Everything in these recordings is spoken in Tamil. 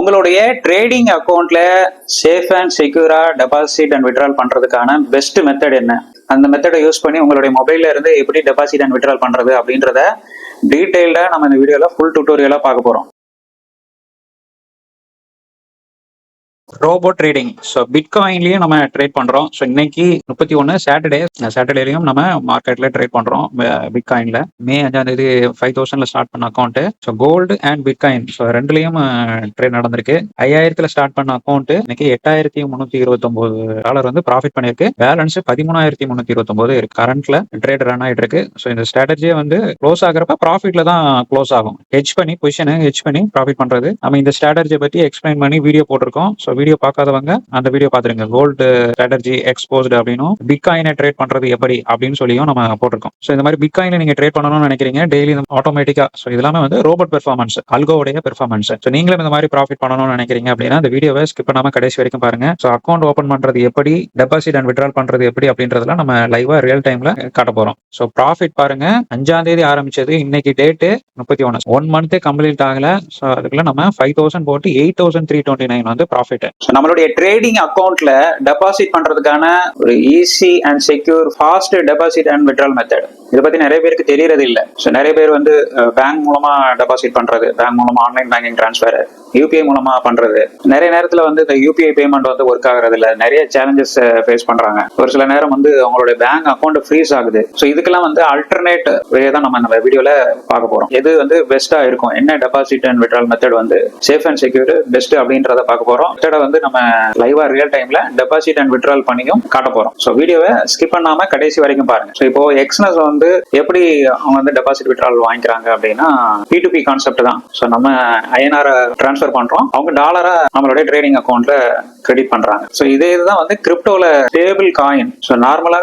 உங்களுடைய ட்ரேடிங் அக்கௌண்ட்ல சேஃப் அண்ட் செக்யூரா டெபாசிட் அண்ட் விட்ரால் பண்றதுக்கான பெஸ்ட் மெத்தட் என்ன? அந்த மெத்தடை யூஸ் பண்ணி உங்களுடைய மொபைல்ல இருந்து எப்படி டெபாசிட் அண்ட் விட்ரால் பண்றது அப்படின்றத டீட்டெயில்டா நம்ம இந்த வீடியோல ஃபுல் டுட்டோரியலா பார்க்க போறோம். ரோபோ ட்ரேடிங் ஸோ பிட்காயின்லயும் நம்ம ட்ரேட் பண்றோம். ஸோ இன்னைக்கு முப்பத்தி ஒன்று சாட்டர்டே சாட்டர்டேலையும் நம்ம மார்க்கெட்ல ட்ரேட் பண்றோம் பிட்காயின்ல மே அஞ்சாம் தேதி ஃபைவ் தௌசண்ட்ல ஸ்டார்ட் பண்ண account so gold and bitcoin so ரெண்டுலயும் trade நடந்திருக்கு. ஐயாயிரத்துல ஸ்டார்ட் பண்ண அக்கௌண்ட் இன்னைக்கு எட்டாயிரத்தி முன்னூத்தி இருபத்தி ஒன்பது டாலர் வந்து ப்ராஃபிட் பண்ணிருக்கு பேலன்ஸ் பதிமூணாயிரத்தி முந்நூத்தி இருபத்தொன்பது இருக்கு கரண்ட்ல ட்ரேட் ரன் ஆயிட்டு இருக்கு ஸோ இந்த ஸ்ட்ராட்டஜியே வந்து க்ளோஸ் ஆகிறப்ப ப்ராஃபிட்ல தான் க்ளோஸ் ஆகும். ஹெச் பண்ணி பொசிஷனை ஹெச் பண்ணி ப்ராஃபிட் பண்றது. நம்ம இந்த ஸ்ட்ராட்டஜியை பத்தி எக்ஸ்பிளைன் பண்ணி வீடியோ போட்டிருக்கோம். ஸோ வீடியோ பார்க்காதவங்க அந்த வீடியோ பார்த்துருங்க. கோல்டு ஸ்ட்ராட்டஜி எக்ஸ்போஸ்டு அப்படின்னும் பிட்காயினை ட்ரேட் பண்றது எப்படி அப்படின்னு சொல்லியும் நம்ம போட்டிருக்கோம். ஸோ இந்த மாதிரி பிட்காயினை நீங்க ட்ரேட் பண்ணணும்னு நினைக்கிறீங்க டெய்லி ஆட்டோமேட்டிக்கா ஸோ இதெல்லாமே வந்து ரோபோட் பெர்ஃபார்மன்ஸ் அல்கோவுடைய பெர்ஃபார்மன்ஸ் ஸோ நீங்களும் இந்த மாதிரி ப்ராஃபிட் பண்ணணும்னு நினைக்கிறீங்க அப்படின்னா இந்த வீடியோவை ஸ்கிப் பண்ணாம கடைசி வரைக்கும் பாருங்க. ஸோ அக்கௌண்ட் ஓப்பன் பண்றது எப்படி டெபாசிட் அண்ட் விட்ரால் பண்றது எப்படி அப்படின்றதெல்லாம் நம்ம லைவா ரியல் டைம்ல காட்ட போறோம். ஸோ ப்ராஃபிட் பாருங்க. அஞ்சாம் தேதி ஆரம்பிச்சது இன்னைக்கு டேட்டு முப்பத்தி ஒன்று ஒன் மந்த்தே கம்ப்ளீட் ஆகல. ஸோ அதுக்குள்ள நம்ம ஃபைவ் தௌசண்ட் போட்டு eight thousand three twenty nine வந்து ப்ராஃபிட் நம்மளுடைய ட்ரேடிங் அக்கௌண்ட்ல டெபாசிட் பண்றதுக்கான ஒரு easy and secure fast deposit and withdrawal method இதை பத்தி நிறைய பேருக்கு தெரியறது இல்லை. ஸோ நிறைய பேர் வந்து பேங்க் மூலமா டெபாசிட் பண்றது பேங்க் மூலமா ஆன்லைன் பேங்கிங் டிரான்ஸ்ஃபர் யூபிஐ மூலமா பண்றது. நிறைய நேரத்துல வந்து இந்த யூபிஐ பேமெண்ட் வந்து ஒர்க் ஆகுறது இல்ல. நிறைய சேலஞ்சஸ் ஃபேஸ் பண்றாங்க. ஒரு சில நேரம் வந்து அவங்களுடைய பேங்க் அக்கௌண்ட் ஃப்ரீஸ் ஆகுது. ஸோ இதுக்கெல்லாம் வந்து அல்டர்னேட் வே தான் நம்ம நம்ம வீடியோல பார்க்க போறோம். எது வந்து பெஸ்டா இருக்கும்? என்ன டெபாசிட் அண்ட் விட்ரால் மெத்தட் வந்து சேஃப் அண்ட் செக்யூர் பெஸ்ட் அப்படின்றத பார்க்க போறோம். மெத்தடை வந்து நம்ம லைவா ரியல் டைம்ல டெபாசிட் அண்ட் விட்ரால் பண்ணியும் காட்ட போறோம். ஸோ வீடியோவை ஸ்கிப் பண்ணாம கடைசி வரைக்கும் பாருங்க. ஸோ இப்போ எக்ஸ்னஸ் வந்து வந்து எப்படி அவங்க வந்து டெபாசிட் விட்ரால் வாங்கிக்கிறாங்க அப்படின்னா பி டு பி கான்செப்ட் தான். ஸோ நம்ம ஐஎன்ஆர் டிரான்ஸ்ஃபர் பண்றோம். அவங்க டாலரா நம்மளுடைய ட்ரேடிங் அக்கௌண்ட்ல கிரெடிட் பண்றாங்க. ஸோ இதே இதுதான் வந்து கிரிப்டோல ஸ்டேபிள் காயின் ஸோ நார்மலா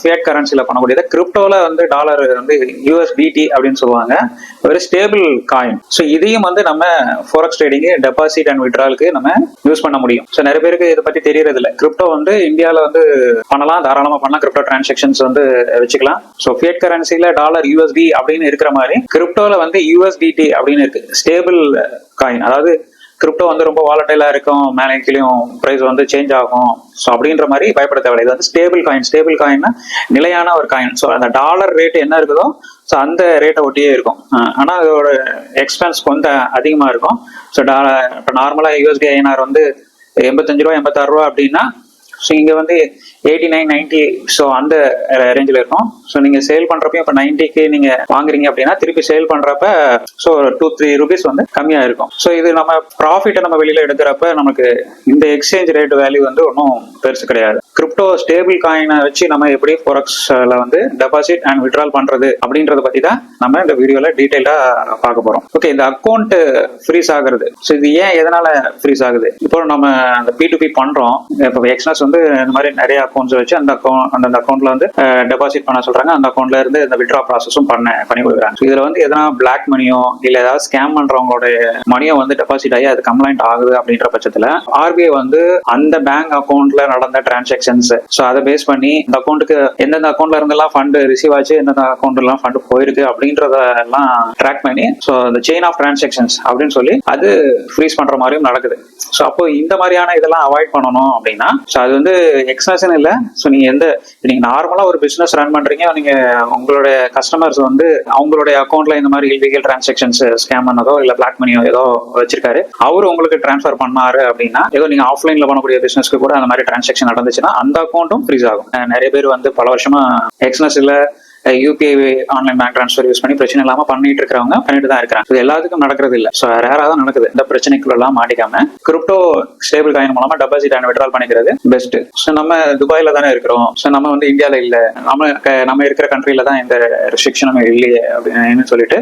ஃபியட் கரன்சில பண்ணக்கூடியதை கிரிப்டோல வந்து டாலர் வந்து யூஎஸ்பிடி அப்படின்னு சொல்லுவாங்க. ஒரு ஸ்டேபிள் காயின் ஸோ இதையும் வந்து நம்ம ஃபோரக்ஸ் ட்ரேடிங் டெபாசிட் அண்ட் விட்ராலுக்கு நம்ம யூஸ் பண்ண முடியும். ஸோ நிறைய பேருக்கு இதை பற்றி தெரியறது இல்லை கிரிப்டோ வந்து இந்தியாவில் வந்து பண்ணலாம் தாராளமாக பண்ணலாம். கிரிப்டோ டிரான்சாக்ஷன்ஸ் வந்து வச்சுக்கலாம். ஸோ ஃபியட் கரன்சியில் டாலர் யூஎஸ்டி அப்படின்னு இருக்கிற மாதிரி கிரிப்டோவில் வந்து யூஎஸ்டிடி அப்படின்னு இருக்கு. ஸ்டேபிள் காயின் அதாவது கிரிப்டோ வந்து ரொம்ப வாலட்டைலா இருக்கும் மேலே கீழேயும் ப்ரைஸ் வந்து சேஞ்ச் ஆகும். ஸோ அப்படின்ற மாதிரி பயப்பட தேவையில்லை. இது வந்து ஸ்டேபிள் காயின் ஸ்டேபிள் காயின்னா நிலையான ஒரு காயின் ஸோ அந்த டாலர் ரேட் என்ன இருக்குதோ ஸோ அந்த ரேட்டை ஒட்டியே இருக்கும். ஆனால் அதோட எக்ஸ்பென்ஸ் கொஞ்சம் அதிகமாக இருக்கும். ஸோ டாலர் இப்போ நார்மலாக யூஎஸ்டி ஐஎன்ஆர் வந்து எண்பத்தஞ்சு ரூபா எண்பத்தாறு ரூபா அப்படின்னா ஸோ இங்கே வந்து எயிட்டி நைன் நைன்டி ஸோ அந்த ரேஞ்சில் இருக்கும். ஸோ நீங்கள் சேல் பண்ணுறப்பையும் இப்போ நைன்ட்டிக்கு நீங்கள் வாங்குறீங்க அப்படின்னா திருப்பி சேல் பண்ணுறப்ப ஸோ டூ த்ரீ ருபீஸ் வந்து கம்மியாக இருக்கும். ஸோ இது நம்ம ப்ராஃபிட்டை நம்ம வெளியில் எடுக்கிறப்ப நமக்கு இந்த எக்ஸ்சேஞ்ச் ரேட் வேல்யூ வந்து ஒன்றும் பெருசு கிடையாது. கிரிப்டோ ஸ்டேபிள் காயினை வச்சு நம்ம எப்படி ஃபோரக்ஸ்ல வந்து டெபாசிட் அண்ட் விட்ரால் பண்றது அப்படின்றத பத்தி தான் நம்ம இந்த வீடியோல டீட்டெயிலா பார்க்க போறோம். ஓகே இந்த அக்கௌண்ட் ஃப்ரீஸ் ஆகுறது. ஸோ இது ஏன் எதனால ஃப்ரீஸ் ஆகுது? இப்போ நம்ம அந்த பி டு பி பண்றோம். இப்போ எக்ஸ்னஸ் வந்து இந்த மாதிரி நிறைய அக்கௌண்ட்ஸ் வச்சு அந்த அக்கௌண்ட் அந்த அக்கௌண்ட்ல வந்து டெபாசிட் பண்ண சொல்றாங்க. அந்த அக்கௌண்ட்ல இருந்து இந்த விட்ரா ப்ராசஸும் பண்ண பண்ணி கொடுக்குறாங்க. இதுல வந்து எதனா பிளாக் மணியோ இல்ல ஏதாவது ஸ்கேம் பண்றவங்களோட மணியோ வந்து டெபாசிட் ஆகி அது கம்ப்ளைண்ட் ஆகுது அப்படின்ற பட்சத்துல ஆர்பிஐ வந்து அந்த பேங்க் அக்கௌண்ட்ல நடந்த டிரான்சாக்ஷன்ஸ் ஸோ அதை பேஸ் பண்ணி இந்த அக்கௌண்ட்டுக்கு எந்தெந்த அக்கௌண்ட்ல இருந்தெல்லாம் ஃபண்ட் ரிசீவ் ஆச்சு எந்தெந்த அக்கௌண்ட் எல்லாம் ஃபண்ட் போயிருக்கு அப்படின்றத எல்லாம் ட்ராக் பண்ணி ஸோ அந்த செயின் ஆஃப் டிரான்சாக்ஷன்ஸ் அப்படின்னு சொல்லி அது ஃப்ரீஸ் பண்ற மாதிரியும் நடக்குது. ஸோ அப்போ இந்த மாதிரியான இதெல்லாம் அவாய்ட் பண்ணணும் அப்படின்னா ஸோ அது வந்து எக்ஸ்னஸ்ன்னு இல்லை. ஸோ நீங்க எந்த நீங்க நார்மலா ஒரு பிசினஸ் ரன் பண்றீங்க நீங்க உங்களுடைய கஸ்டமர்ஸ் வந்து அவங்களுடைய அக்கௌண்ட்ல இந்த மாதிரி இல்லீகல் டிரான்சாக்ஷன்ஸ் ஸ்கேம் பண்ணதோ இல்ல பிளாக் மணியோ ஏதோ வச்சிருக்காரு அவர் உங்களுக்கு டிரான்ஸ்ஃபர் பண்ணாரு அப்படின்னா ஏதோ நீங்க ஆஃப்லைன்ல பண்ணக்கூடிய பிசினஸ்க்கு கூட அந்த மாதிரி டிரான்சாக்ஷன் நடந்துச்சுன்னா அந்த அக்கௌண்ட்டும் ஃப்ரீஸ் ஆகும். நிறைய பேர் வந்து பல வருஷமா இல்லை UPI online bank transfer use பண்ணி பிரச்சனை இல்லாம பண்ணிட்டு இருக்கிறவங்க பண்ணிட்டு தான் இருக்கிறாங்க. இது எல்லாத்துக்கும் நடக்கிறது இல்ல. ஸோ ரேரா தான் நடக்குது. இந்த பிரச்சனைக்குள்ள எல்லாம் மாட்டிக்காம கிரிப்டோ ஸ்டேபிள் காயின் மூலமா டெபாசிட் அண்ட் விட்ரால் பண்ணிக்கிறது பெஸ்ட் ஸோ நம்ம துபாயில தானே இருக்கிறோம். ஸோ நம்ம வந்து இந்தியால இல்ல. நம்ம நம்ம இருக்கிற கண்ட்ரில தான் இந்த ரெஸ்ட்ரிக்ஷனும் இல்லையே அப்படின்னு சொல்லிட்டு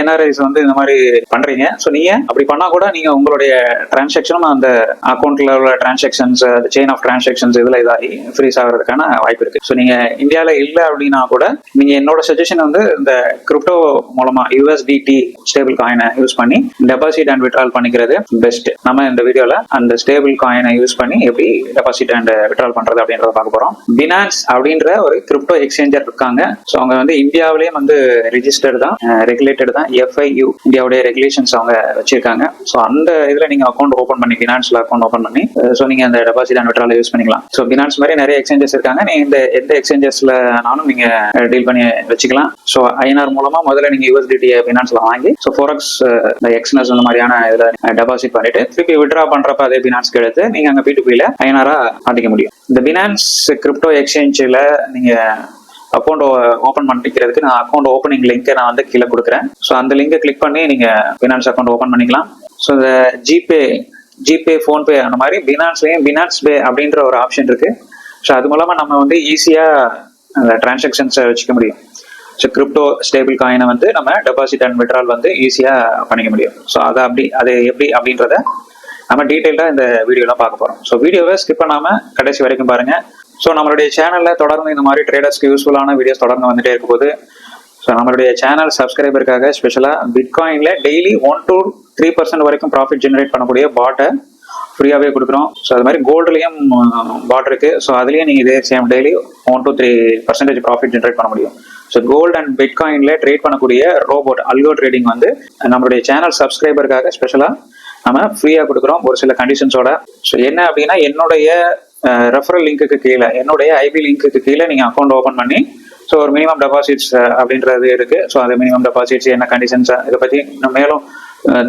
என்ஆர்ஐஸ் வந்து இந்த மாதிரி பண்றீங்க. ஸோ நீங்க அப்படி பண்ணா கூட நீங்க உங்களுடைய டிரான்சாக்ஷனும் அந்த அக்கௌண்ட்ல உள்ள டிரான்சாக்ஷன்ஸ் செயின் ஆஃப் டிரான்சாக்ஷன்ஸ் இதுல இதாகி ஃப்ரீஸ் ஆகிறதுக்கான வாய்ப்பு இருக்கு. ஸோ நீங்க இந்தியால இல்ல அப்படின்னா கூட நீங்கள் என்னோட சஜஷன் வந்து இந்த கிரிப்டோ மூலமா யூஎஸ்டிடி ஸ்டேபிள் காயினை யூஸ் பண்ணி டெபாசிட் அண்ட் விட்ரால் பண்ணிக்கிறது பெஸ்ட் நம்ம இந்த வீடியோல அந்த ஸ்டேபிள் காயினை யூஸ் பண்ணி எப்படி டெபாசிட் அண்ட் விட்ரால் பண்றது அப்படின்றத பார்க்க போறோம். பினான்ஸ் அப்படின்ற ஒரு கிரிப்டோ எக்ஸ்சேஞ்சர் இருக்காங்க. ஸோ அவங்க வந்து இந்தியாவிலேயும் வந்து ரிஜிஸ்டர்டு தான் ரெகுலேட்டட் தான் எஃப்ஐயூ இந்தியாவுடைய ரெகுலேஷன்ஸ் அவங்க வச்சிருக்காங்க. ஸோ அந்த இதுல நீங்க அக்கௌண்ட் ஓப்பன் பண்ணி பினான்ஸ்ல அக்கௌண்ட் ஓப்பன் பண்ணி ஸோ நீங்க அந்த டெபாசிட் அண்ட் விட்ரால் யூஸ் பண்ணிக்கலாம். ஸோ பினான்ஸ் மாதிரி நிறைய எக்ஸ்சேஞ்சஸ் இருக்காங்க. நீங்க இந்த எந்த எக்ஸ்சேஞ்சஸ்லனாலும் நீங்க டீல் பண்ணி வச்சுக்கலாம். ஸோ ஐநார் மூலமா முதல்ல நீங்க யூஎஸ்டிடி பினான்ஸ்ல வாங்கி ஸோ ஃபோரக்ஸ் இந்த எக்ஸ்னஸ் அந்த மாதிரியான இதுல டெபாசிட் பண்ணிட்டு திருப்பி விட்ரா பண்றப்ப அதே பினான்ஸ்க்கு எடுத்து நீங்க அங்க பி டு பில ஐநாரா முடியும். இந்த பினான்ஸ் கிரிப்டோ எக்ஸ்சேஞ்சில் நீங்க அக்கௌண்ட் ஓப்பன் பண்ணிக்கிறதுக்கு நான் அக்கௌண்ட் ஓப்பனிங் லிங்கை நான் வந்து கீழே கொடுக்குறேன். ஸோ அந்த லிங்கை கிளிக் பண்ணி நீங்க பினான்ஸ் அக்கௌண்ட் ஓப்பன் பண்ணிக்கலாம். ஸோ இந்த ஜிபே ஜிபே ஃபோன்பே அந்த மாதிரி பினான்ஸ்லயும் பினான்ஸ் பே அப்படின்ற ஒரு ஆப்ஷன் இருக்கு. ஸோ அது மூலமா நம்ம வந்து ஈஸியாக அந்த டிரான்சாக்ஷன்ஸை வச்சுக்க முடியும். ஸோ கிரிப்டோ ஸ்டேபிள் காயினை வந்து நம்ம டெபாசிட் அண்ட் விட்ரால் வந்து ஈஸியாக பண்ணிக்க முடியும். ஸோ அதை அப்படி அது எப்படி அப்படின்றத நம்ம டீட்டெயிலாக இந்த வீடியோலாம் பார்க்க போகிறோம் ஸோ வீடியோவை ஸ்கிப் பண்ணாமல் கடைசி வரைக்கும் பாருங்கள் ஸோ நம்மளுடைய சேனலில் தொடர்ந்து இந்த மாதிரி ட்ரேடர்ஸ்க்கு யூஸ்ஃபுல்லான வீடியோஸ் தொடர்ந்து வந்துட்டே இருக்கும் போது ஸோ நம்மளுடைய சேனல் சப்ஸ்கிரைபருக்காக ஸ்பெஷலாக பிட்காயினில் daily one to three percent வரைக்கும் ப்ராஃபிட் ஜென்ரேட் பண்ணக்கூடிய பாட்டை ஃப்ரீயாகவே கொடுக்குறோம். ஸோ அது மாதிரி கோல்டுலேயும் பாட் இருக்கு. ஸோ அதுலேயும் நீங்கள் இதே same daily one to three percentage profit generate பண்ண முடியும். ஸோ கோல்டு அண்ட் பிட்காயினில் ட்ரேட் பண்ணக்கூடிய ரோபோட் அல்கோ ட்ரேடிங் வந்து நம்மளுடைய சேனல் சப்ஸ்கிரைபருக்காக ஸ்பெஷலாக நம்ம ஃப்ரீயாக கொடுக்குறோம் ஒரு சில கண்டிஷன்ஸோட ஸோ என்ன அப்படின்னா என்னுடைய ரெஃபரல் லிங்க்குக்கு கீழே என்னுடைய ஐபி லிங்க்குக்கு கீழே நீங்கள் அக்கௌண்ட் ஓப்பன் பண்ணி ஸோ ஒரு மினிமம் டெபாசிட்ஸ் அப்படின்றது இருக்குது ஸோ அது மினிமம் டெபாசிட்ஸ் என்ன கண்டிஷன்ஸ் இதை பற்றி நம்ம மேலும்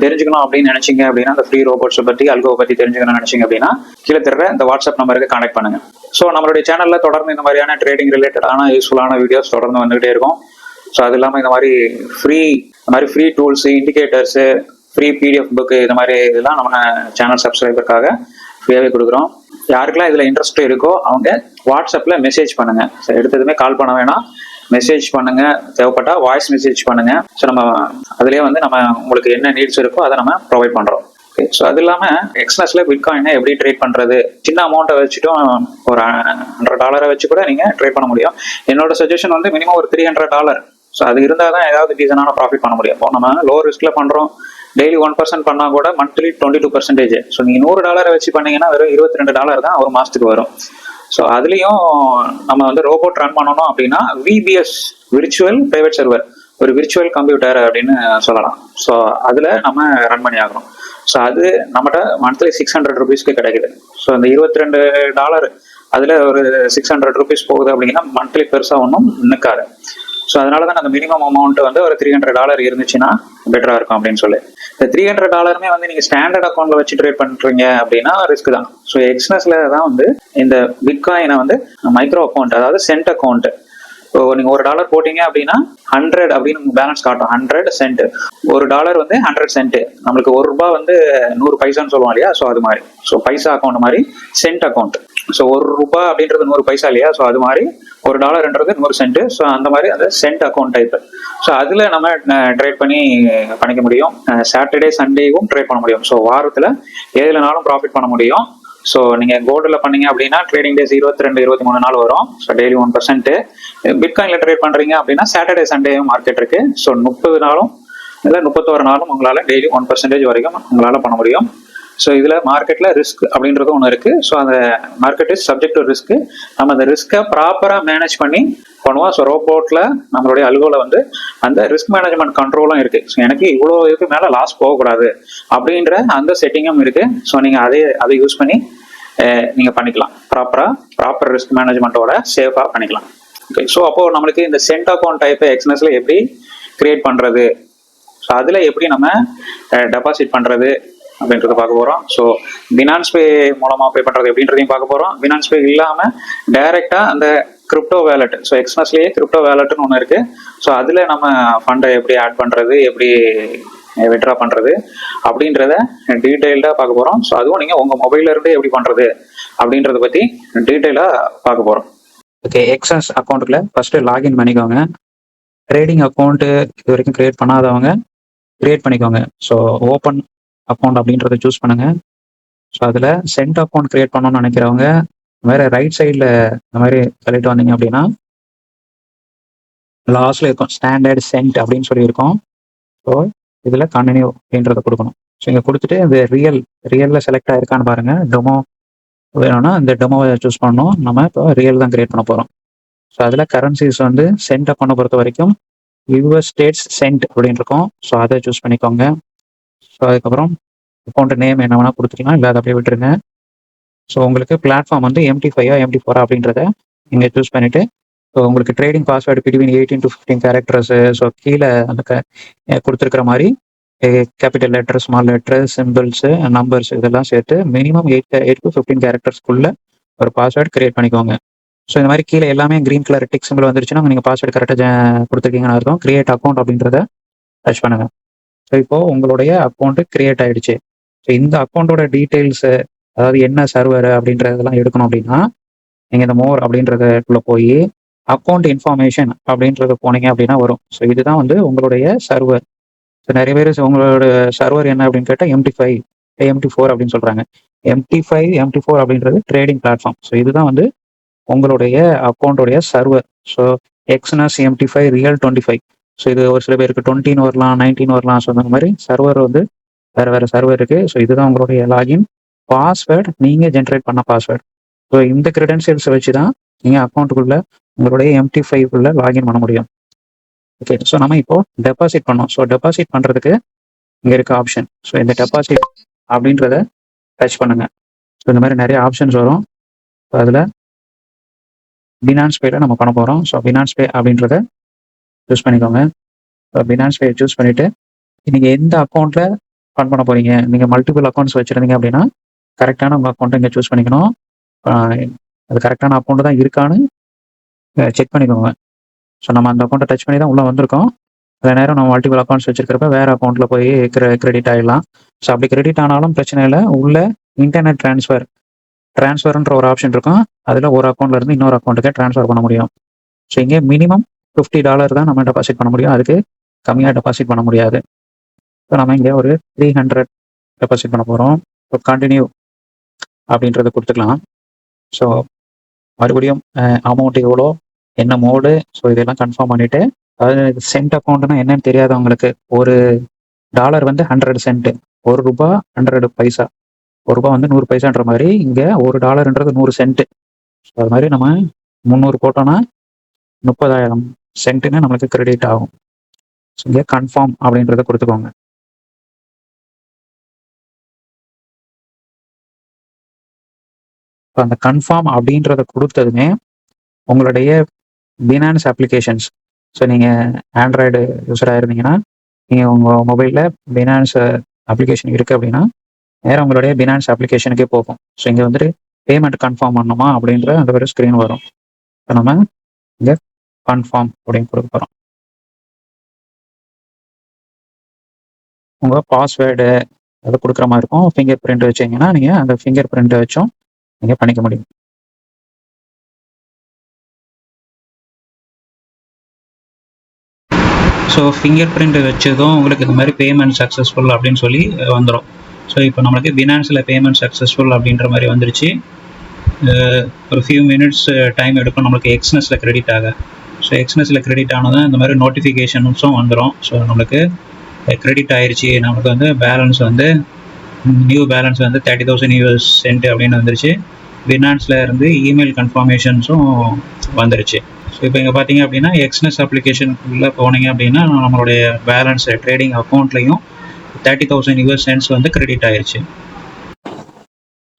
தெரிஞ்சுக்கணும் அப்படின்னு நினைச்சீங்க அப்படின்னா அந்த ஃப்ரீ ரோபோட்ஸை பற்றி அல்கோ பற்றி தெரிஞ்சுக்கணும்னு நினைச்சீங்க அப்படின்னா கீழே தர்ற இந்த வாட்ஸ்அப் நம்பருக்கு கான்டாக்ட் பண்ணுங்க. ஸோ நம்மளுடைய சேனலில் தொடர்ந்து இந்த மாதிரியான ட்ரேடிங் ரிலேட்டடான யூஸ்ஃபுல்லான வீடியோஸ் தொடர்ந்து வந்துகிட்டே இருக்கும். ஸோ அது இல்லாமல் இந்த மாதிரி ஃப்ரீ இந்த மாதிரி free tools indicators free PDF book இது மாதிரி இதெல்லாம் நம்ம சேனல் சப்ஸ்கிரைபருக்காக ஃப்ரீயாகவே கொடுக்குறோம். யாருக்கெல்லாம் இதில் இன்ட்ரெஸ்ட் இருக்கோ அவங்க வாட்ஸ்அப்பில் மெசேஜ் பண்ணுங்கள் எடுத்ததுமே கால் பண்ண வேணாம். மெசேஜ் பண்ணுங்க. தேவைப்பட்டா வாய்ஸ் மெசேஜ் பண்ணுங்க. ஸோ நம்ம அதுலேயே வந்து நம்ம உங்களுக்கு என்ன நீட்ஸ் இருக்கோ அதை நம்ம ப்ரொவைட் பண்ணுறோம் ஓகே ஸோ அது இல்லாமல் எக்ஸ்னஸ்ல பிட்காயினை எப்படி ட்ரேட் பண்ணுறது சின்ன அமௌண்ட்டை வச்சுட்டும் ஒரு ஹண்ட்ரட் டாலரை வச்சு கூட நீங்கள் ட்ரேட் பண்ண முடியும். என்னோட சஜஷன் வந்து மினிமம் ஒரு த்ரீ ஹண்ட்ரட் டாலர் ஸோ அது இருந்தால் தான் ஏதாவது டீசனான ப்ராஃபிட் பண்ண முடியும். இப்போ நம்ம லோ ரிஸ்கில் பண்ணுறோம் டெய்லி ஒன் பர்சன்ட் பண்ணால் கூட monthly twenty two percentage so நீங்கள் நூறு டாலரை வச்சு பண்ணீங்கன்னா வெறும் இருபத்தி ரெண்டு டாலர் தான் ஒரு மாதத்துக்கு வரும். ஸோ அதுலேயும் நம்ம வந்து ரோபோட் ரன் பண்ணணும் அப்படின்னா விபிஎஸ் விர்ச்சுவல் பிரைவேட் சர்வர் ஒரு விர்ச்சுவல் கம்ப்யூட்டர் அப்படின்னு சொல்லலாம். ஸோ அதில் நம்ம ரன் பண்ணி ஆகணும். ஸோ அது நம்மகிட்ட மந்த்லி சிக்ஸ் ஹண்ட்ரட் ருபீஸ்க்கு கிடைக்குது. ஸோ அந்த இருபத்தி ரெண்டு டாலர் அதில் ஒரு சிக்ஸ் ஹண்ட்ரட் ருபீஸ் போகுது அப்படின்னா மந்த்லி பெருசாக ஒன்றும் நிற்காது ஸோ அதனால தான் அந்த மினிமம் அமௌண்ட் வந்து ஒரு த்ரீ ஹண்ட்ரட் டாலர் இருந்துச்சுன்னா பெட்டராக இருக்கும் அப்படின்னு சொல்லி. இந்த த்ரீ ஹண்ட்ரட் டாலருமே வந்து நீங்கள் ஸ்டாண்டர்ட் அக்கௌண்ட்ல வச்சு ட்ரேட் பண்ணுறீங்க அப்படின்னா ரிஸ்க் தான். ஸோ எக்ஸ்னஸ்ல தான் வந்து இந்த பிட்காயினை வந்து மைக்ரோ அக்கௌண்ட் அதாவது சென்ட் அக்கௌண்ட் இப்போ நீங்க ஒரு டாலர் போட்டீங்க அப்படின்னா ஹண்ட்ரட் அப்படின்னு பேலன்ஸ் காட்டும். ஹண்ட்ரட் சென்ட் ஒரு டாலர் வந்து ஹண்ட்ரட் சென்ட் நம்மளுக்கு ஒரு ரூபா வந்து நூறு பைசான்னு சொல்லுவோம் இல்லையா? ஸோ அது மாதிரி. ஸோ பைசா அக்கௌண்ட் மாதிரி சென்ட் அக்கௌண்ட் ஸோ ஒரு ரூபா அப்படின்றது நூறு பைசா இல்லையா? ஸோ அது மாதிரி ஒரு டாலர்ன்றது நூறு சென்ட் ஸோ அந்த மாதிரி அந்த சென்ட் அக்கௌண்ட் டைப் ஸோ அதில் நம்ம ட்ரேட் பண்ணி பண்ணிக்க முடியும். சாட்டர்டே சண்டேவும் ட்ரேட் பண்ண முடியும். ஸோ வாரத்தில் எதுலனாலும் ப்ராஃபிட் பண்ண முடியும். ஸோ நீங்கள் கோல்டில் பண்ணீங்க அப்படின்னா ட்ரேடிங் டேஸ் இருபத்தி ரெண்டு இருபத்தி மூணு நாள் வரும். ஸோ டெய்லி ஒன் பர்சன்ட்டு பிட்காயினில் ட்ரேட் பண்ணுறீங்க அப்படின்னா சாட்டர்டே சண்டேவும் மார்க்கெட் இருக்குது ஸோ முப்பது நாளும் இல்லை முப்பத்தோரு நாளும் உங்களால் டெய்லி ஒன் பர்சன்டேஜ் வரைக்கும் உங்களால் பண்ண முடியும். ஸோ இதில் மார்க்கெட்டில் ரிஸ்க் அப்படின்றது ஒன்று இருக்குது ஸோ அந்த market is subject to risk நம்ம அந்த ரிஸ்க்கை ப்ராப்பராக மேனேஜ் பண்ணி பண்ணுவோம். ஸோ ரோபோட்டில் நம்மளுடைய அலுவலில் வந்து அந்த ரிஸ்க் மேனேஜ்மெண்ட் கண்ட்ரோலும் இருக்குது ஸோ எனக்கு இவ்வளோ இதுக்கு மேலே லாஸ் போகக்கூடாது அப்படின்ற அந்த செட்டிங்கும் இருக்குது ஸோ நீங்கள் அதே அதை யூஸ் பண்ணி நீங்கள் பண்ணிக்கலாம். ப்ராப்பராக ப்ராப்பர் ரிஸ்க் மேனேஜ்மெண்ட்டோட சேஃபாக பண்ணிக்கலாம். ஓகே ஸோ அப்போது நம்மளுக்கு இந்த சென்ட் அக்கௌண்ட் டைப் எக்ஸ்னஸில் எப்படி கிரியேட் பண்ணுறது ஸோ அதில் எப்படி நம்ம டெபாசிட் பண்ணுறது அப்படின்றத பார்க்க போகிறோம் ஸோ பினான்ஸ் பே மூலமாக பே பண்ணுறது எப்படின்றதையும் பார்க்க போகிறோம் பினான்ஸ் பே இல்லாமல் டைரெக்டாக அந்த கிரிப்டோ வேலெட் ஸோ எக்ஸ்மஸ்லேயே கிரிப்டோ வேலெட்டுன்னு ஒன்று இருக்குது ஸோ அதில் நம்ம ஃபண்டை எப்படி ஆட் பண்ணுறது எப்படி விட்ரா பண்ணுறது அப்படின்றத டீட்டெயில்டாக பார்க்க போகிறோம் ஸோ அதுவும் நீங்கள் உங்கள் மொபைல்ல எப்படி பண்ணுறது அப்படின்றத பற்றி டீட்டெயிலாக பார்க்க போகிறோம் ஓகே எக்ஸஸ் அக்கௌண்ட்டுக்குள்ள ஃபர்ஸ்ட் லாகின் பண்ணிக்கோங்க. ட்ரேடிங் அக்கௌண்ட்டு இது வரைக்கும் கிரியேட் பண்ணாதவங்க கிரியேட் பண்ணிக்கோங்க. ஸோ ஓப்பன் அக்கௌண்ட் அப்படின்றத சூஸ் பண்ணுங்க. ஸோ அதில் சென்ட் அக்கௌண்ட் கிரியேட் பண்ணணும்னு நினைக்கிறவங்க வேற ரைட் சைடில் இந்த மாதிரி சொல்லிட்டு வந்தீங்க அப்படின்னா லாஸ்ட்ல இருக்கும் ஸ்டாண்டர்ட் சென்ட் அப்படின்னு சொல்லியிருக்கோம். ஸோ இதில் கண்டினியூ அப்படின்றத கொடுக்கணும். ஸோ இங்கே கொடுத்துட்டு இந்த ரியல் ரியலில் செலக்ட் ஆயிருக்கான்னு பாருங்கள் டொமோ வேணும்னா இந்த டெமோவை சூஸ் பண்ணணும். நம்ம இப்போ ரியல் தான் கிரியேட் பண்ண போகிறோம் ஸோ அதில் கரன்சிஸ் வந்து சென்ட் அக்கௌண்ட்டை பொறுத்த வரைக்கும் யூஎஸ் ஸ்டேட்ஸ் சென்ட் அப்படின்னு இருக்கும். ஸோ அதை சூஸ் பண்ணிக்கோங்க. ஸோ அதுக்கப்புறம் அக்கௌண்ட் நேம் என்ன வேணால் கொடுத்துக்கலாம் இல்லை அதை அப்படியே விட்டுருங்க. ஸோ உங்களுக்கு பிளாட்ஃபார்ம் வந்து எம்டி ஃபைவா எம்டி ஃபோரா அப்படின்றத நீங்கள் சூஸ் பண்ணிவிட்டு ஸோ உங்களுக்கு trading password between eighteen to fifteen characters so கீழே அந்த க கொடுத்துருக்கிற மாதிரி capital letter small letter symbols numbers இதெல்லாம் சேர்த்து minimum eight eight to fifteen கேரக்டர்ஸ்க்குள்ள ஒரு பாஸ்வேர்டு கிரியேட் பண்ணிக்கோங்க. ஸோ இந்த மாதிரி கீழே எல்லாமே க்ரீன் கலர் டிக் சிம்பிள் வந்துருச்சுன்னா நீங்கள் பாஸ்வேர்டு கரெக்டாக கொடுத்துருக்கீங்கன்னு அர்த்தம். கிரியேட் அக்கௌண்ட் அப்படின்றத டச் பண்ணுங்க. ஸோ இப்போ உங்களுடைய அக்கௌண்ட்டு கிரியேட் ஆயிடுச்சு. ஸோ இந்த அக்கௌண்ட்டோட டீட்டெயில்ஸு அதாவது என்ன சர்வர் அப்படின்றதெல்லாம் எடுக்கணும் அப்படின்னா நீங்கள் இந்த மோர் அப்படின்றதுக்குள்ளே போய் அக்கௌண்ட் இன்ஃபர்மேஷன் அப்படின்றது போனீங்க அப்படின்னா வரும். ஸோ இதுதான் வந்து உங்களுடைய சர்வர் ஸோ நிறைய பேர் உங்களோட சர்வர் என்ன அப்படின்னு கேட்டால் எம்டி ஃபைவ் எம்டி ஃபோர் அப்படின்னு சொல்கிறாங்க எம்டி ஃபைவ் எம்டி ஃபோர் அப்படின்றது ட்ரேடிங் பிளாட்ஃபார்ம் ஸோ இதுதான் வந்து உங்களுடைய அக்கௌண்ட்டோடைய server so Exness MT five real twenty five so இது ஒரு சில பேருக்கு டுவெண்ட்டின்னு வரலாம் நைன்டீன் வரலாம் ஸோ அந்த மாதிரி சர்வர் வந்து வேறு வேறு சர்வர் இருக்குது ஸோ இதுதான் உங்களுடைய லாகின் பாஸ்வேர்டு நீங்கள் ஜென்ரேட் பண்ண பாஸ்வேர்டு ஸோ இந்த கிரெடென்சியல்ஸை வச்சு தான் நீங்கள் அக்கௌண்ட்டுக்குள்ளே உங்களுடைய எம்டி ஃபைவ்க்குள்ளே லாகின் பண்ண முடியும். ஓகே ஸோ நம்ம இப்போ டெபாசிட் பண்ணோம். ஸோ டெபாசிட் பண்ணுறதுக்கு இங்கே இருக்க ஆப்ஷன் ஸோ இந்த டெபாசிட் அப்படின்றத டச் பண்ணுங்கள் ஸோ இந்த மாதிரி நிறைய ஆப்ஷன்ஸ் வரும். ஸோ அதில் பினான்ஸ் பேயில் நம்ம பண்ண போகிறோம் ஸோ பினான்ஸ் பே அப்படின்றத சூஸ் பண்ணிக்கோங்க. பினான்ஸ் பே சூஸ் பண்ணிவிட்டு நீங்கள் எந்த அக்கௌண்ட்டில் ஃபண்ட் பண்ண போகிறீங்க நீங்கள் மல்டிபிள் அக்கௌண்ட்ஸ் வச்சுருந்தீங்க அப்படின்னா கரெக்டான உங்கள் அக்கௌண்ட்டை இங்கே சூஸ் பண்ணிக்கணும். அது கரெக்டான அக்கௌண்ட்டு தான் இருக்கான்னு செக் பண்ணிக்கோங்க. ஸோ நம்ம அந்த அக்கௌண்ட்டை டச் பண்ணி தான் உள்ளே வந்திருக்கோம். சில நேரம் நம்ம மல்டிபிள் அக்கௌண்ட்ஸ் வச்சிருக்கிறப்ப வேறு அக்கௌண்ட்டில் போய் கிரெடிட் ஆகிடலாம் ஸோ அப்படி கிரெடிட் ஆனாலும் பிரச்சனை இல்லை. உள்ள இன்டர்நெட் ட்ரான்ஸ்ஃபர் ட்ரான்ஸ்ஃபர்ன்ற ஒரு ஆப்ஷன் இருக்கும். அதில் ஒரு அக்கௌண்ட்ல இருந்து இன்னொரு அக்கௌண்ட்டுக்கு ட்ரான்ஸ்ஃபர் பண்ண முடியும். ஸோ இங்கே மினிமம் ஃபிஃப்டி டாலர் தான் நம்ம டெபாசிட் பண்ண முடியும். அதுக்கு கம்மியாக டெபாசிட் பண்ண முடியாது. ஸோ நம்ம இங்கே ஒரு த்ரீ ஹண்ட்ரட் டெபாசிட் பண்ண போகிறோம் ஸோ கண்டினியூ அப்படின்றத கொடுத்துக்கலாம். ஸோ மறுபடியும் அமௌண்ட் எவ்வளோ என்ன மோடு ஸோ இதெல்லாம் கன்ஃபார்ம் பண்ணிவிட்டு அதாவது சென்ட் அக்கௌண்ட்னா என்னன்னு தெரியாதவங்களுக்கு ஒரு டாலர் வந்து ஹண்ட்ரட் சென்ட் ஒரு ரூபா ஹண்ட்ரடு பைசா ஒரு ரூபா வந்து நூறு பைசான்ற மாதிரி இங்கே ஒரு டாலர்ன்றது நூறு சென்ட் ஸோ அது மாதிரி நம்ம முந்நூறு போட்டோன்னா முப்பதாயிரம். சென்ட்டுன்னு நம்மளுக்கு கிரெடிட் ஆகும். ஸோ இங்கே கன்ஃபார்ம் அப்படின்றத கொடுத்துக்கோங்க. இப்போ அந்த கன்ஃபார்ம் அப்படின்றத கொடுத்ததுமே உங்களுடைய பினான்ஸ் அப்ளிகேஷன்ஸ் ஸோ நீங்கள் ஆண்ட்ராய்டு யூஸராக இருந்தீங்கன்னா நீங்கள் உங்கள் மொபைலில் பினான்ஸ் அப்ளிகேஷன் இருக்குது அப்படின்னா நேரம் உங்களுடைய பினான்ஸ் அப்ளிகேஷனுக்கே போகும். ஸோ இங்கே வந்துட்டு பேமெண்ட் கன்ஃபார்ம் பண்ணணுமா அப்படின்ற அந்த ஒரு ஸ்க்ரீன் வரும். இப்போ நம்ம இங்கே கன்ஃபார்ம் அப்படின்னு கொடுக்க போகிறோம் உங்கள் பாஸ்வேர்டு அது கொடுக்குற மாதிரி இருக்கும். ஃபிங்கர் பிரிண்ட் வச்சிங்கன்னா நீங்கள் அந்த ஃபிங்கர் பிரிண்ட் வச்சும் நீங்கள் பண்ணிக்க முடியும். ஸோ ஃபிங்கர் பிரிண்ட் வச்சதும் உங்களுக்கு இந்த மாதிரி பேமெண்ட் சக்ஸஸ்ஃபுல் அப்படின்னு சொல்லி வந்துடும் ஸோ இப்போ நம்மளுக்கு பினான்ஸில் பேமெண்ட் சக்ஸஸ்ஃபுல் அப்படின்ற மாதிரி வந்துருச்சு. ஒரு ஃபியூ மினிட்ஸ் டைம் எடுக்கும். நம்மளுக்கு எக்ஸ்னஸில் கிரெடிட் ஆக. ஸோ எக்ஸ்னஸில் கிரெடிட் ஆனதும் இந்த மாதிரி நோட்டிஃபிகேஷன்ஸும் வந்துடும் ஸோ நம்மளுக்கு கிரெடிட் ஆயிடுச்சு நமக்கு வந்து பேலன்ஸ் வந்து நியூ பேலன்ஸ் வந்து தேர்ட்டி தௌசண்ட் யூஎஸ் சென்ட் அப்படின்னு வந்துருச்சு. பினான்ஸில் இருந்து இமெயில் கன்ஃபர்மேஷன்ஸும் வந்துருச்சு. ஸோ இப்போ இங்கே பார்த்தீங்க அப்படின்னா எக்ஸ்னஸ் அப்ளிகேஷனுக்குள்ளே போனீங்க அப்படின்னா நம்மளுடைய பேலன்ஸ் ட்ரேடிங் அக்கௌண்ட்லையும் தேர்ட்டி தௌசண்ட் யூஎஸ் சென்ட்ஸ் வந்து கிரெடிட் ஆயிடுச்சு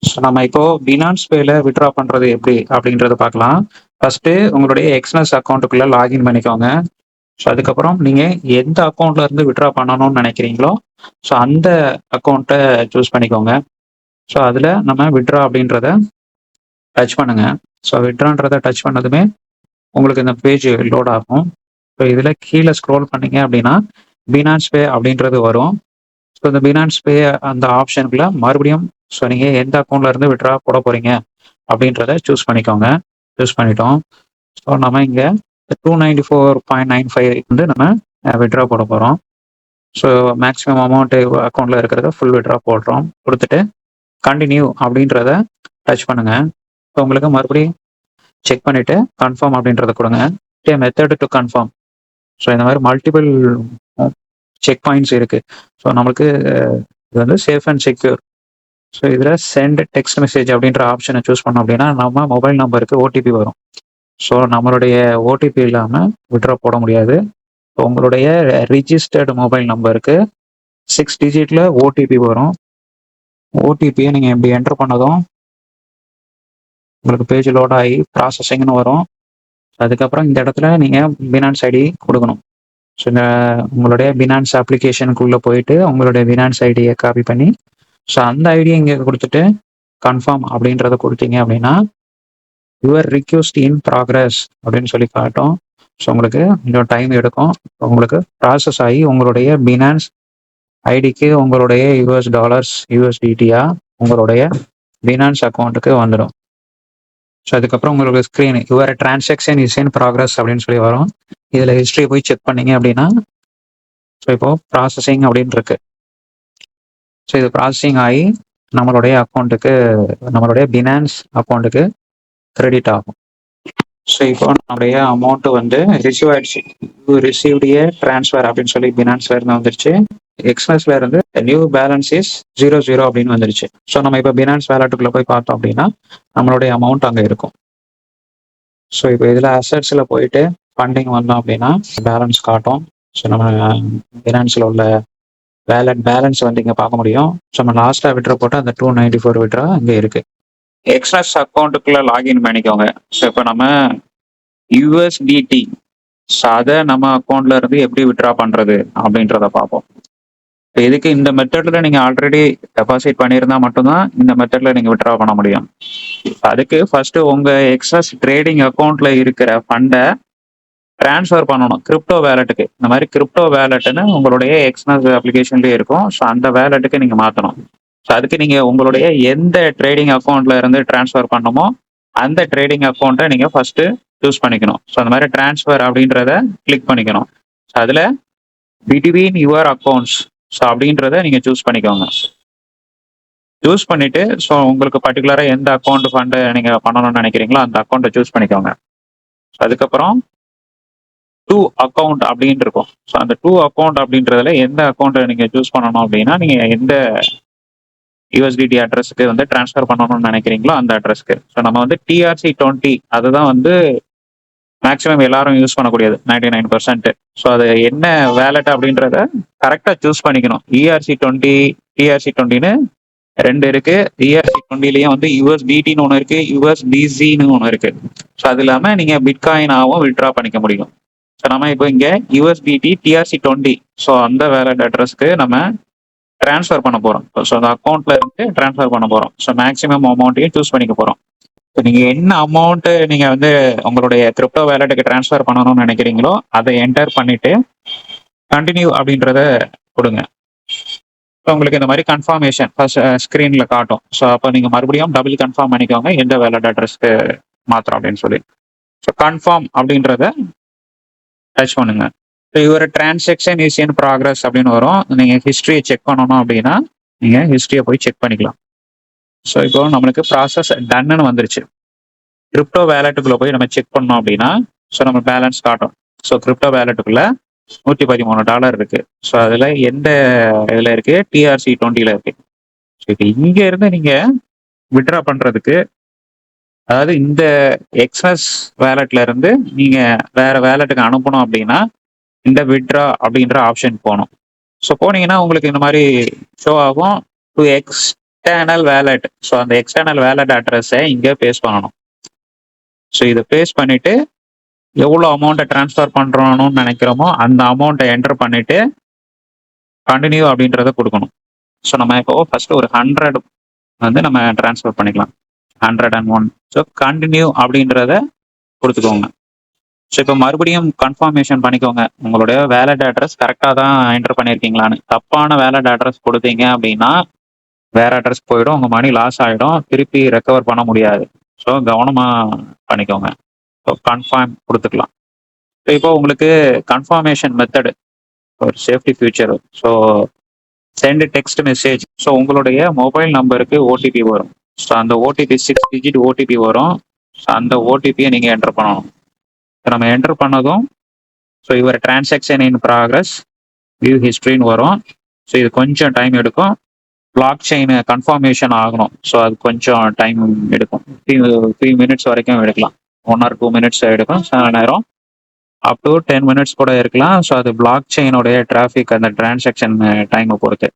ஸோ நம்ம இப்போ பினான்ஸ் பேல விட்ரா பண்ணுறது எப்படி அப்படின்றத பார்க்கலாம். ஃபர்ஸ்ட் உங்களுடைய எக்ஸ்னஸ் அக்கௌண்ட்டுக்குள்ளே லாகின் பண்ணிக்கோங்க. ஸோ அதுக்கப்புறம் நீங்கள் எந்த அக்கௌண்ட்ல இருந்து விட்ரா பண்ணணும்னு நினைக்கிறீங்களோ ஸோ அந்த அக்கௌண்ட்டை சூஸ் பண்ணிக்கோங்க. ஸோ அதில் நம்ம விட்ரா அப்படின்றத டச் பண்ணுங்க. ஸோ விட்ரான்றதை டச் பண்ணதுமே உங்களுக்கு இந்த பேஜ் லோட் ஆகும். ஸோ இதில் கீழே ஸ்க்ரோல் பண்ணீங்க அப்படின்னா பினான்ஸ் பே அப்படின்றது வரும். ஸோ இந்த பினான்ஸ் பே அந்த ஆப்ஷனுக்குள்ள மறுபடியும் ஸோ நீங்கள் எந்த அக்கௌண்ட்ல இருந்து விட்ரா போட போறீங்க அப்படின்றத சூஸ் பண்ணிக்கோங்க. சூஸ் பண்ணிட்டோம். ஸோ நம்ம இங்கே two ninety four point nine five வந்து நம்ம விட்ரா போட போகிறோம் ஸோ மேக்ஸிமம் அமௌண்ட் அக்கௌண்ட்டில் இருக்கிறத ஃபுல் விட்ரா போடுறோம். கொடுத்துட்டு கண்டினியூ அப்படின்றத டச் பண்ணுங்கள் ஸோ உங்களுக்கு மறுபடியும் செக் பண்ணிவிட்டு கன்ஃபார்ம் அப்படின்றத கொடுங்க. மெத்தட் டு கன்ஃபார்ம் ஸோ இந்த மாதிரி மல்டிபிள் செக் பாயிண்ட்ஸ் இருக்குது ஸோ நம்மளுக்கு இது வந்து சேஃப் அண்ட் செக்யூர் ஸோ இதில் சென்ட் டெக்ஸ்ட் மெசேஜ் அப்படின்ற ஆப்ஷனை சூஸ் பண்ணோம் அப்படின்னா நம்ம மொபைல் நம்பருக்கு ஓடிபி வரும். ஸோ நம்மளுடைய ஓடிபி இல்லாமல் விட்ரா போட முடியாது. உங்களுடைய ரிஜிஸ்டர்டு மொபைல் நம்பருக்கு சிக்ஸ் டிஜிட்டில் ஓடிபி வரும். ஓடிபியை நீங்கள் எப்படி என்டர் பண்ணதும் உங்களுக்கு பேஜ் லோட் ஆகி ப்ராசஸிங்னு வரும். அதுக்கப்புறம் இந்த இடத்துல நீங்கள் பினான்ஸ் ஐடி கொடுக்கணும். ஸோ இந்த உங்களுடைய பினான்ஸ் அப்ளிகேஷனுக்குள்ளே போயிட்டு உங்களுடைய பினான்ஸ் ஐடியை காப்பி பண்ணி ஸோ அந்த ஐடியை இங்கே கொடுத்துட்டு கன்ஃபார்ம் அப்படின்றத கொடுத்தீங்க அப்படின்னா யுவர் ரிக்வஸ்ட் இன் ப்ராக்ரஸ் அப்படின்னு சொல்லி காட்டும். ஸோ உங்களுக்கு கொஞ்சம் டைம் எடுக்கும். உங்களுக்கு ப்ராசஸ் ஆகி உங்களுடைய பினான்ஸ் ஐடிக்கு உங்களுடைய யூஎஸ் டாலர்ஸ் யூஎஸ்டிடியா உங்களுடைய பினான்ஸ் அக்கௌண்ட்டுக்கு வந்துடும். ஸோ அதுக்கப்புறம் உங்களுக்கு screen your transaction is in progress அப்படின்னு சொல்லி வரும். இதில் ஹிஸ்ட்ரி போய் செக் பண்ணீங்க அப்படின்னா ஸோ இப்போ ப்ராசஸிங் அப்படின்னு இருக்கு. ஸோ இது ப்ராசஸிங் ஆகி நம்மளுடைய அக்கௌண்ட்டுக்கு நம்மளுடைய பினான்ஸ் அக்கௌண்ட்டுக்கு கிரெடிட் ஆகும். ஸோ இப்போ நம்மளுடைய அமௌண்ட் வந்து ரிசீவ் ஆயிடுச்சு. ரிசீவ்டிய ட்ரான்ஸ்ஃபர் அப்படின்னு சொல்லி பினான்ஸ்ல இருந்து வந்துருச்சு. எக்ஸ்பிரஸ்ல இருந்து new balance is zero zero அப்படின்னு வந்துருச்சு. ஸோ நம்ம இப்போ பினான்ஸ் வேலட்டுக்குள்ள போய் பார்த்தோம் அப்படின்னா நம்மளுடைய அமௌண்ட் அங்கே இருக்கும். ஸோ இப்போ இதில் அசட்ஸில் போயிட்டு ஃபண்டிங் வந்தோம் அப்படின்னா பேலன்ஸ் காட்டும். ஸோ நம்ம பினான்ஸில் உள்ள வேலட் பேலன்ஸ் வந்து இங்கே பார்க்க முடியும். ஸோ நம்ம லாஸ்ட்டாக விட்ரா போட்டால் அந்த டூ நைன்டி ஃபோர் விட்ரா இங்கே இருக்கு எக்ஸ்ட்ராஸ் அக்கௌண்ட்டுக்குள்ள லாகின் பண்ணிக்கோங்க. ஸோ இப்போ நம்ம யூஎஸ்டிடி ஸோ அதை நம்ம அக்கௌண்ட்ல இருந்து எப்படி விட்ரா பண்ணுறது அப்படின்றத பார்ப்போம். இப்போ இதுக்கு இந்த மெத்தடில் நீங்கள் ஆல்ரெடி டெபாசிட் பண்ணியிருந்தா மட்டும்தான் இந்த மெத்தடில் நீங்கள் விட்ரா பண்ண முடியும். அதுக்கு ஃபர்ஸ்ட் உங்கள் எக்ஸஸ் ட்ரேடிங் அக்கௌண்ட்ல இருக்கிற ஃபண்டை ட்ரான்ஸ்ஃபர் பண்ணணும். கிரிப்டோ வேலெட்டுக்கு இந்த மாதிரி கிரிப்டோ வேலெட்டுன்னு உங்களுடைய எக்ஸ்னஸ் அப்ளிகேஷன்லேயே இருக்கும். ஸோ அந்த வேலெட்டுக்கு நீங்கள் மாற்றணும் ஸோ அதுக்கு நீங்கள் உங்களுடைய எந்த ட்ரேடிங் அக்கௌண்ட்ல இருந்து ட்ரான்ஸ்ஃபர் பண்ணணுமோ அந்த ட்ரேடிங் அக்கௌண்ட்டை நீங்கள் ஃபஸ்ட்டு சூஸ் பண்ணிக்கணும். ஸோ அந்த மாதிரி ட்ரான்ஸ்ஃபர் அப்படின்றத கிளிக் பண்ணிக்கணும். ஸோ அதில் பிட்வீன் யுவர் அக்கௌண்ட்ஸ் ஸோ அப்படின்றத நீங்கள் சூஸ் பண்ணிக்கோங்க. சூஸ் பண்ணிட்டு ஸோ உங்களுக்கு பர்டிகுலராக எந்த அக்கௌண்ட் ஃபண்டு நீங்கள் பண்ணணும்னு நினைக்கிறீங்களோ அந்த அக்கௌண்ட்டை சூஸ் பண்ணிக்கோங்க. அதுக்கப்புறம் டூ அக்கௌண்ட் அப்படின்னு இருக்கும். ஸோ அந்த டூ அக்கௌண்ட் அப்படின்றதுல எந்த அக்கௌண்ட்டை நீங்கள் சூஸ் பண்ணணும் அப்படின்னா நீங்கள் எந்த யூஎஸ்டிடி அட்ரஸ்க்கு வந்து ட்ரான்ஸ்ஃபர் பண்ணணும்னு நினைக்கிறீங்களோ அந்த அட்ரஸ்க்கு ஸோ நம்ம வந்து டிஆர்சி டுவெண்ட்டி அதுதான் வந்து மேக்ஸிமம் எல்லாரும் யூஸ் பண்ணக்கூடியது நைன்டி நைன் பர்சன்ட் ஸோ அது என்ன வேலட் அப்படின்றத கரெக்டாக சூஸ் பண்ணிக்கணும். இஆர்சி டுவெண்ட்டி டிஆர்சி டுவெண்ட்டின்னு ரெண்டு இருக்கு. இஆர்சி டுவெண்ட்டிலையும் வந்து யூஎஸ்டிடின்னு ஒன்று இருக்கு யூஎஸ்டிசின்னு ஒன்று இருக்கு. ஸோ அது இல்லாமல் நீங்கள் பிட்காயினாகவும் விட்ரா பண்ணிக்க முடியும். ஸோ நம்ம இப்போ இங்கே யூஎஸ்பிடி டிஆர்சி டுவெண்ட்டி ஸோ அந்த வேலட் அட்ரஸ்க்கு நம்ம ட்ரான்ஸ்ஃபர் பண்ண போகிறோம் ஸோ அந்த அக்கௌண்ட்ல இருந்து ட்ரான்ஸ்ஃபர் பண்ண போகிறோம் ஸோ மேக்ஸிமம் அமௌண்ட்டையும் சூஸ் பண்ணிக்க போகிறோம் ஸோ நீங்கள் என்ன அமௌண்ட்டு நீங்கள் வந்து உங்களுடைய கிரிப்டோ வேலட்டுக்கு ட்ரான்ஸ்ஃபர் பண்ணணும்னு நினைக்கிறீங்களோ அதை என்டர் பண்ணிட்டு கண்டினியூ அப்படின்றத கொடுங்க. இப்போ உங்களுக்கு இந்த மாதிரி கன்ஃபர்மேஷன் ஃபர்ஸ்ட் ஸ்க்ரீனில் காட்டும். ஸோ அப்போ நீங்கள் மறுபடியும் டபுள் கன்ஃபார்ம் பண்ணிக்கோங்க எந்த வேலட் அட்ரஸ்க்கு மாத்திரம் அப்படின்னு சொல்லி. ஸோ கன்ஃபார்ம் அப்படின்றத டச் பண்ணுங்க. ஸோ இவர் டிரான்சாக்ஷன் இஸ் இன் ப்ராக்ரஸ் அப்படின்னு வரும். நீங்கள் ஹிஸ்ட்ரியை செக் பண்ணணும் அப்படின்னா நீங்கள் ஹிஸ்ட்ரியை போய் செக் பண்ணிக்கலாம். ஸோ இப்போ நம்மளுக்கு ப்ராசஸ் டன்னு வந்துருச்சு. கிரிப்டோ வேலெட்டுக்குள்ளே போய் நம்ம செக் பண்ணோம் அப்படின்னா ஸோ நம்ம பேலன்ஸ் காட்டும். ஸோ கிரிப்டோ வேலெட்டுக்குள்ளே நூற்றி பதிமூணு டாலர் இருக்கு. ஸோ அதில் எந்த இதில் இருக்கு? டிஆர்சி டுவெண்ட்டியில் இருக்கு. ஸோ இப்போ இங்கே இருந்து நீங்கள் விட்ரா பண்ணுறதுக்கு அதாவது இந்த எக்ஸ்எஸ் வேலட்ல இருந்து நீங்க வேற வேலட்டுக்கு அனுப்பணும் அப்படின்னா இந்த விட்ரா அப்படின்ற ஆப்ஷன் போகணும். ஸோ போனீங்கன்னா உங்களுக்கு இந்த மாதிரி ஷோ ஆகும். டு எக்ஸ்டர்னல் வேலட் ஸோ அந்த எக்ஸ்டர்னல் வேலட் அட்ரஸை இங்கே பேஸ் பண்ணணும். ஸோ இதை பேஸ் பண்ணிட்டு எவ்வளோ அமௌண்ட்டை ட்ரான்ஸ்ஃபர் பண்ணுறோன்னு நினைக்கிறோமோ அந்த அமௌண்ட்டை என்டர் பண்ணிட்டு கண்டினியூ அப்படின்றத கொடுக்கணும். ஸோ நம்ம இப்போ ஃபர்ஸ்ட் ஒரு ஹண்ட்ரட் வந்து நம்ம ட்ரான்ஸ்ஃபர் பண்ணிக்கலாம். Hundred and one so continue அப்படின்றத கொடுத்துக்கோங்க. ஸோ இப்போ மறுபடியும் கன்ஃபர்மேஷன் பண்ணிக்கோங்க. உங்களுடைய வேலட் அட்ரஸ் கரெக்டாக தான் என்டர் பண்ணியிருக்கீங்களான்னு தப்பான வேலட் அட்ரஸ் கொடுத்தீங்க அப்படின்னா வேற அட்ரஸ் போயிடும். உங்கள் மணி லாஸ் ஆகிடும் திருப்பி ரெக்கவர் பண்ண முடியாது. ஸோ கவனமாக பண்ணிக்கோங்க. ஸோ கன்ஃபார்ம் கொடுத்துக்கலாம். ஸோ இப்போ உங்களுக்கு கன்ஃபர்மேஷன் மெத்தடு ஒரு safety feature so send text message so உங்களுடைய மொபைல் நம்பருக்கு ஓடிபி வரும். ஸோ அந்த ஓடிபி சிக்ஸ் டிஜிட் ஓடிபி வரும். ஸோ அந்த ஓடிபியை நீங்கள் என்டர் பண்ணணும். இப்ப நம்ம என்டர் பண்ணதும் ஸோ இவர் டிரான்சாக்ஷன் இன் ப்ராக்ரஸ் வியூ ஹிஸ்ட்ரின்னு வரும். ஸோ இது கொஞ்சம் டைம் எடுக்கும். பிளாக் செயின் கன்ஃபர்மேஷன் ஆகணும். ஸோ அது கொஞ்சம் டைம் எடுக்கும். த்ரீ மினிட்ஸ் வரைக்கும் எடுக்கலாம். ஒன் ஆர் டூ மினிட்ஸ் எடுக்கும். சில நேரம் அப் டு டென் மினிட்ஸ் கூட இருக்கலாம். ஸோ அது பிளாக் செயினுடைய டிராஃபிக் அந்த டிரான்சாக்ஷன் டைமை பொறுத்து.